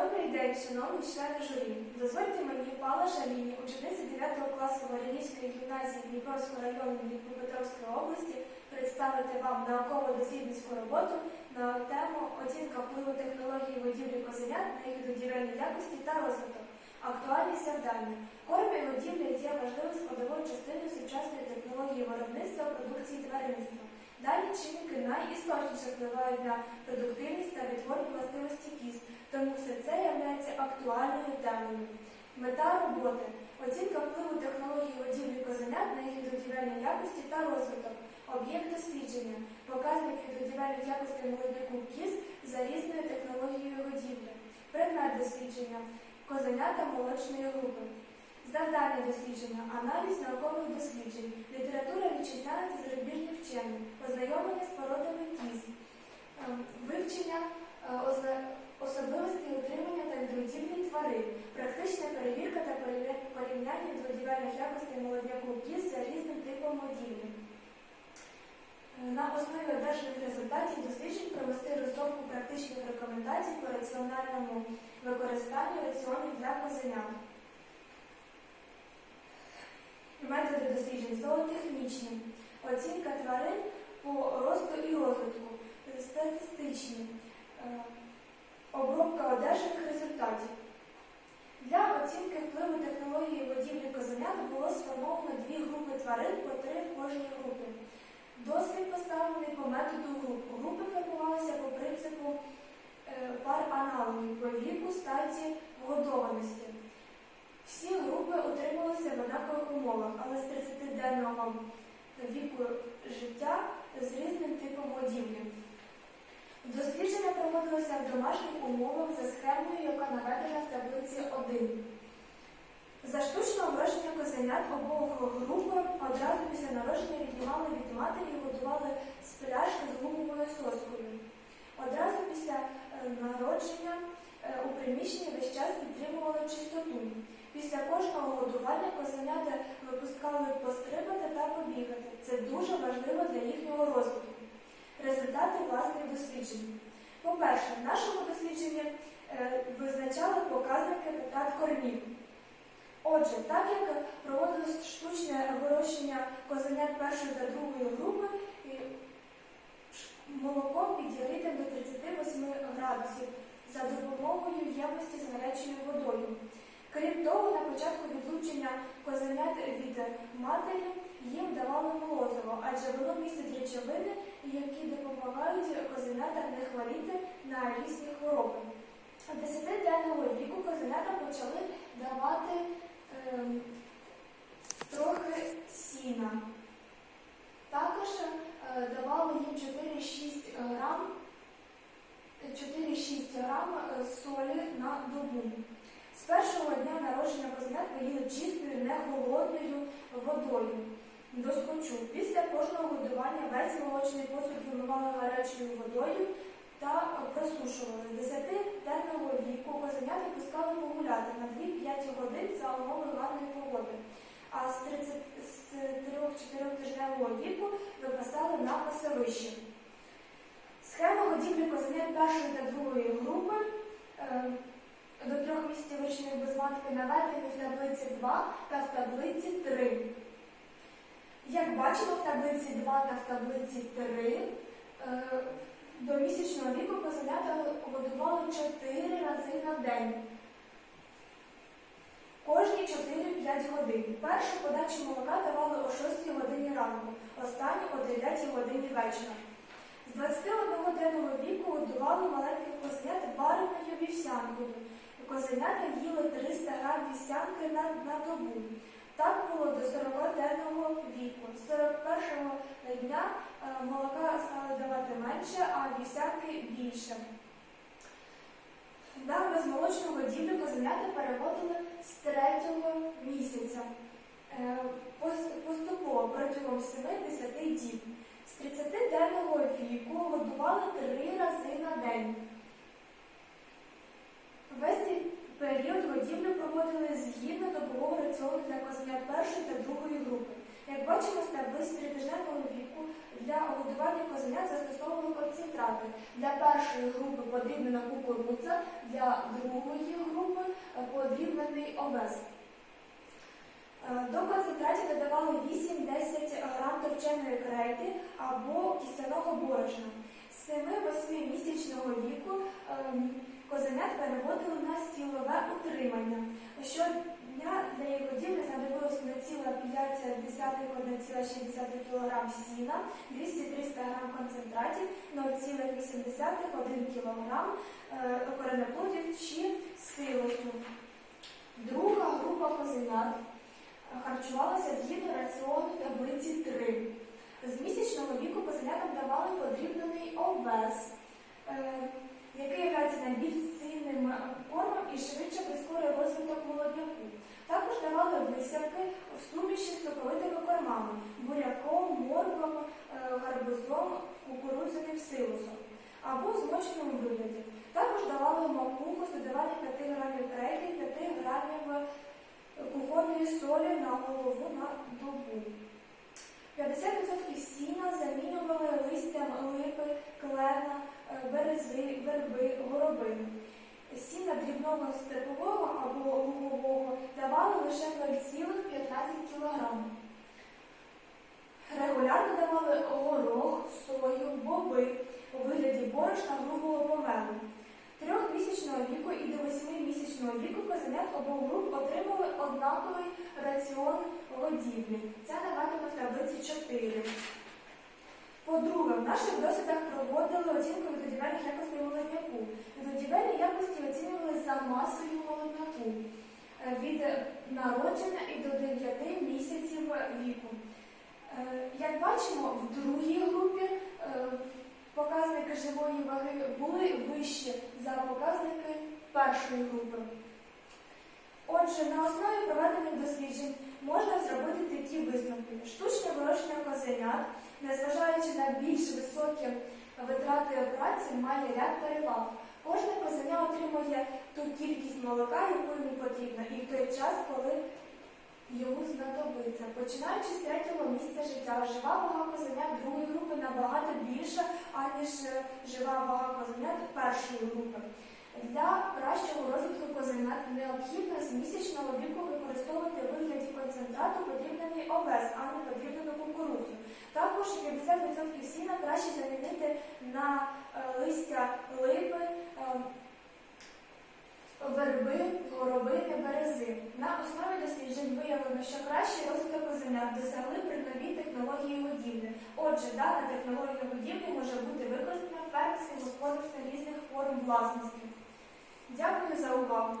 Добрий день, шановні члени журі. Дозвольте мені Пала Шаліні, учениця 9 класу Варянівської гімназії Дніпровського району Дніпропетровської області, представити вам науково-дослідницьку роботу на тему оцінка впливу технології водівлі козенят на їх додівельні якості та розвиток. Актуальність завдання. Корм і годівля є важливою складовою частиною сучасної технології виробництва продукції тваринництва. Дані чинники найістотніше впливають на продуктивність та відтворні властивості кіз, тому все це є актуальною темою. Мета роботи оцінка впливу технології водівлі козенят на їх додівельні якості та розвиток, об'єкт дослідження, показники додівельних якостей молодняку кіз за різною технологією годівлі, предмет дослідження, козенята молочної групи. Завдання дослідження, аналіз наукових досліджень, література вітчизняних та зарубіжних вчених, ознайомлення з породами кіз, ем, вивчення особливостей утримання та відгодівлі тварин, практична перевірка та порівня- порівняння відгодівельних якостей молодняку кіз за різним типом годівлі. Е, На основі одержаних результатів досліджень провести розробку практичних рекомендацій по раціональному використанню раціонів для козенят. Методи досліджень зоотехнічні, оцінка тварин по росту і розвитку, статистичні, е, обробка одержаних результатів. Для оцінки впливу технології водівлі козенят було сформовано дві групи тварин по три в кожній групі. Дослід поставлений по методу груп. Групи формувалися по принципу е, пар аналогів по віку, статі, вгодованості. Всі групи утримувалися в однакових умовах, але з 30-денного віку життя з різним типом годівлі. Дослідження проводилося в домашніх умовах за схемою, яка наведена в таблиці 1. За штучного враження козенят обох груп одразу після народження віднімали від матері і годували з пляшки з гумовою соскою. Одразу після е, народження е, у приміщенні весь час підтримували чистоту. Після кожного годування козенята випускали пострибати та побігати. Це дуже важливо для їхнього розвитку. Результати власних досліджень. По-перше, в нашому дослідженні е, визначали показники витрат кормів. Отже, так як проводилось штучне вирощення козенят першої та другої групи, молоко підігріте до 38 градусів за допомогою ємності з гарячою водою. Крім того, на початку відлучення козенят від матері їм давали молозиво, адже воно містить речовини, які допомагають козенятам не хворіти на різні хвороби. З 10-денного віку козенята почали давати трохи сіна. Також е, давали їм 4-6 грам, 4-6 грам е, солі на добу. З першого дня народження козенят поїли чистою, не холодною водою до скочу. Після кожного годування весь молочний посуд вимивали гарячою водою та просушували. З 10-денного віку козенят випускали погуляти на 2-5 годин за умови гарної погоди. А з 30 з 3-4 тижневого віку випасали на пасовище. Схема годівлі козенят першої та другої групи е, до трьох місяців вирощених без матки наведені в таблиці 2 та в таблиці 3. Як бачимо, в таблиці 2 та в таблиці 3 е, до місячного віку козенята годували 4 рази на день. Першу подачу молока давали о 6 годині ранку, останню о 9 годині вечора. З 21 денного віку годували маленьких козенят вареною вівсянкою. Козенята їли 300 грам вівсянки на, на добу. Так було до 40-денного віку. З 41-го дня е, молока стали давати менше, а вівсянки більше. На безмолочну годівлю козенята переводили з третього місяця. Е, пос- Поступово протягом 7-10 діб. З 30-денного віку годували три рази на день. Весь цей період годівлі проводили згідно добового раціону для козенят першої та другої групи. Як бачимо, з таблиць тритижневого віку для годування козенят застосовували концентрати. Для першої групи подрібнена кукурудза, для другої групи подрібнений овес. Е, До концентратів додавали 8-10 грам торченої крейди або кістяного борошна. З 7-8 місячного віку ем, козенят переводили на стілове утримання. Щодня для їх годівлі знадобилось 0,5-1,6 кг сіна, 200-300 г концентратів, 0,8-1 кг коренеплодів чи силосу. Друга група козенят харчувалася згідно раціону таблиці 3. З місячного віку козенятам давали подрібнений овес, е, який є найбільш цінним кормом і швидше прискорює розвиток молодняку. Також давали висівки в суміші з соковитими кормами буряком, морквом, е, гарбузом, кукурудзяним силосом або змоченому вигляді. Також давали макуху з додаванням 5 грамів крейди і 5 грамів кухонної на голову на добу. 50% сіна замінювали листям липи, клена, е, берези, верби, горобини. Сіна дрібного степового або лугового давали лише 0,15 кг. Регулярно давали горох, сою, боби у вигляді борошна грубого помелу. Трьохмісячного віку і до восьмимісячного віку козенят обох груп отримали однаковий раціон годівлі. Це наведено в таблиці 4. По-друге, в наших досвідах проводили оцінку відгодівельних якостей молодняку. Відгодівельні якості оцінювали за масою молодняку від народження і до 9 місяців віку. Е, Як бачимо, в другій групі е, показники живої ваги були вищі за показники першої групи. Отже, на основі проведених досліджень можна зробити такі висновки. Штучне вирощення козенят, незважаючи на більш високі витрати праці, має ряд переваг. Кожне козеня отримує ту кількість молока, яку йому потрібна, і в той час, коли йому знадобиться. Починаючи з третього місця життя, жива вага козенят другої групи набагато більша, аніж жива вага козенят першої групи. Для кращого розвитку козенят необхідно з місячного віку використовувати вигляді концентрату подрібнений овес, а не подрібнену кукурудзу. Також 50% сіна краще замінити на е, листя липи, е, верби, горобини, берези. На основі досліджень виявлено, що кращий розвиток козенят досягли при новій технології годівлі. Отже, дана технологія годівлі може бути використана в фермерських господарствах різних форм власності. Дякую за увагу.